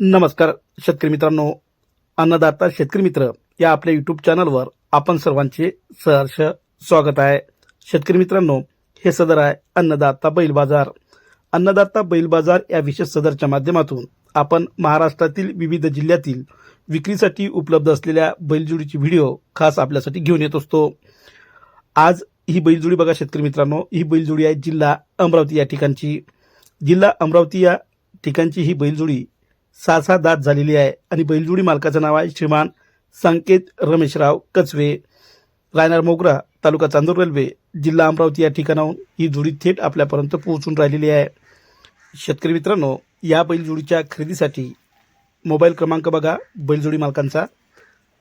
नमस्कार शेतकरी मित्रांनो. अन्नदाता शेतकरी मित्र या आपल्या युट्यूब चॅनलवर आपण सर्वांचे सहर्ष स्वागत आहे. शेतकरी मित्रांनो हे सदर आहे अन्नदाता बैल बाजार. अन्नदाता बैल बाजार या विशेष सदरच्या माध्यमातून आपण महाराष्ट्रातील विविध जिल्ह्यातील विक्रीसाठी उपलब्ध असलेल्या बैलजोडीची व्हिडिओ खास आपल्यासाठी घेऊन येत असतो. आज ही बैलजोडी बघा शेतकरी मित्रांनो ही बैलजोडी आहे जिल्हा अमरावती या ठिकाणची. जिल्हा अमरावती या ठिकाणची ही बैलजोडी सहा सहा दात झालेली आहे. आणि बैलजोडी मालकाचं नाव आहे श्रीमान संकेत रमेशराव कचवे. रायनार मोगरा तालुका चांदूर रेल्वे जिल्हा अमरावती या ठिकाणाहून ही जोडी थेट आपल्यापर्यंत पोहोचून राहिलेली आहे. शेतकरी मित्रांनो या बैलजोडीच्या खरेदीसाठी मोबाईल क्रमांक बघा बैलजोडी मालकांचा.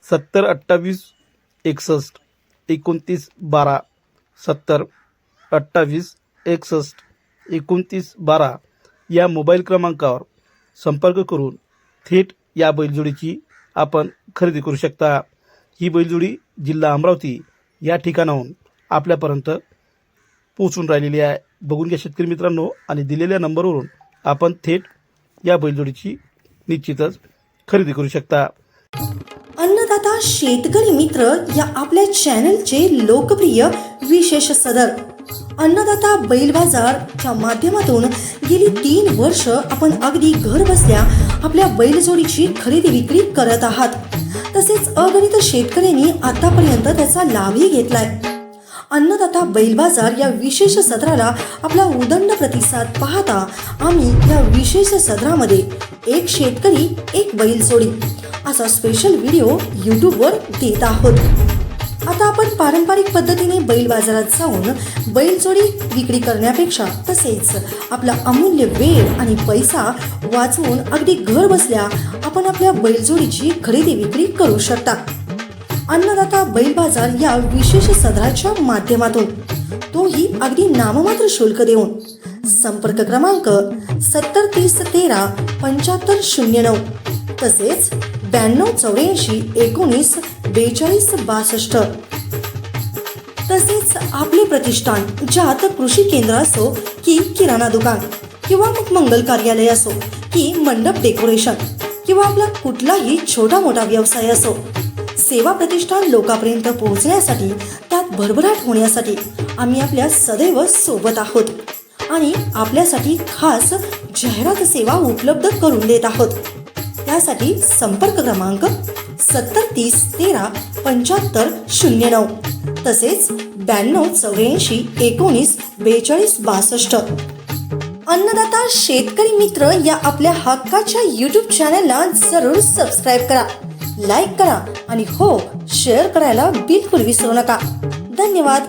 सत्तर अठ्ठावीस एकसष्ट एकोणतीस बारा. सत्तर अठ्ठावीस एकसष्ट एकोणतीस बारा या मोबाईल क्रमांकावर संपर्क करून थेट या बैलजोडीची आपण खरेदी करू शकता. ही बैलजोडी जिल्हा अमरावती या ठिकाणाहून आपल्यापर्यंत पोहोचून राहिलेली आहे. बघून घ्या शेतकरी मित्रांनो आणि दिलेल्या नंबरवरून आपण थेट या बैलजोडीची निश्चितच खरेदी करू शकता. अन्नदाता शेतकरी मित्र या आपल्या चॅनलचे लोकप्रिय विशेष सदर. अन्नदाता बैल बाजारच्या माध्यमातून गेली तीन वर्ष आपण अगदी घर बसल्या आपल्या बैलजोडीची खरेदी विक्री करत आहात. तसेच अगणित शेतकऱ्यांनी आतापर्यंत त्याचा लाभही घेतलाय. अन्नदाता बैल बाजार या विशेष सदराला आपला उदंड प्रतिसाद पाहता आम्ही या विशेष सदरामध्ये एक शेतकरी एक बैलजोडी असा स्पेशल व्हिडिओ यूट्यूबवर देत आहोत. आता आपण पारंपरिक पद्धतीने बैल बाजारात जाऊन बैलजोडी विक्री करण्यापेक्षा तसेच आपला अमूल्य वेळ आणि पैसा वाचवून अगदी घर बसल्या आपण आपल्या बैलजोडीची खरेदी विक्री करू शकता. अन्नदाता बैल बाजार या विशेष सदराच्या माध्यमातून. तोही अगदी नाममात्र शुल्क देऊन. संपर्क क्रमांक सत्तर तीस तेरा पंच्याहत्तर शून्य नऊ. तसेच ब्याण्णव चौऱ्याऐंशी एकोणीस बेचाळीस बासष्ट. तसेच आपले प्रतिष्ठान ज्यात कृषी केंद्र असो की किराणा दुकान किंवा मग मंगल कार्यालय असो की मंडप डेकोरेशन किंवा आपला कुठलाही छोटा मोठा व्यवसाय असो सेवा प्रतिष्ठान लोकांपर्यंत पोहोचण्यासाठी त्यात भरभराट होण्यासाठी आम्ही आपल्या सदैव सोबत आहोत आणि आपल्यासाठी खास जाहिरात सेवा उपलब्ध करून देत आहोत. त्यासाठी संपर्क क्रमांक सत्तर तीस तेरा पंच्याहत्तर शून्य नऊ. तसेच ब्याण्णव चौऱ्याऐंशी एकोणीस बेचाळीस बासष्ट. अन्नदाता शेतकरी मित्र या आपल्या हक्काच्या यूट्यूब चॅनलला जरूर सबस्क्राईब करा लाईक करा आणि हो शेअर करायला बिलकुल विसरू नका. धन्यवाद.